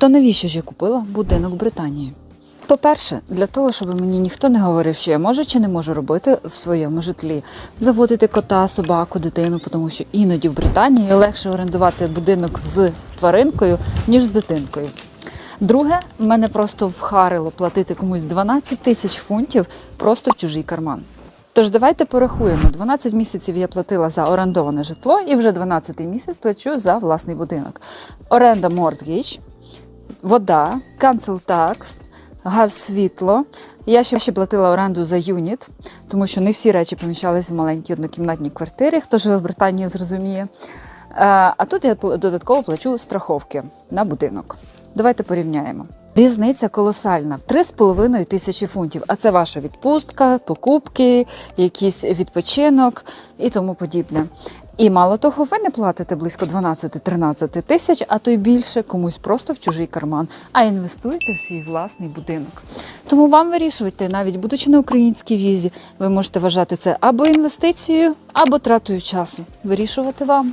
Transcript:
То навіщо ж я купила будинок в Британії? По-перше, для того, щоб мені ніхто не говорив, що я можу чи не можу робити в своєму житлі, заводити кота, собаку, дитину, тому що іноді в Британії легше орендувати будинок з тваринкою, ніж з дитинкою. Друге, мене просто вхарило платити комусь 12 тисяч фунтів просто в чужий карман. Тож давайте порахуємо: 12 місяців я платила за орендоване житло, і вже 12 місяць плачу за власний будинок. Оренда мортгіч, вода, cancel tax, газ, світло. Я ще, ще платила оренду за юніт, тому що не всі речі поміщались в маленькій однокімнатній квартирі, хто живе в Британії, зрозуміє. Е, А тут я додатково плачу страховки на будинок. Давайте порівняємо. Різниця колосальна 3,5 тисячі фунтів. А це ваша відпустка, покупки, якийсь відпочинок і тому подібне. І мало того, ви не платите близько 12-13 тисяч, а то й більше комусь просто в чужий карман, а інвестуєте в свій власний будинок. Тому вам вирішувати, навіть будучи на українській візі, ви можете вважати це або інвестицією, або тратою часу. Вирішувати вам.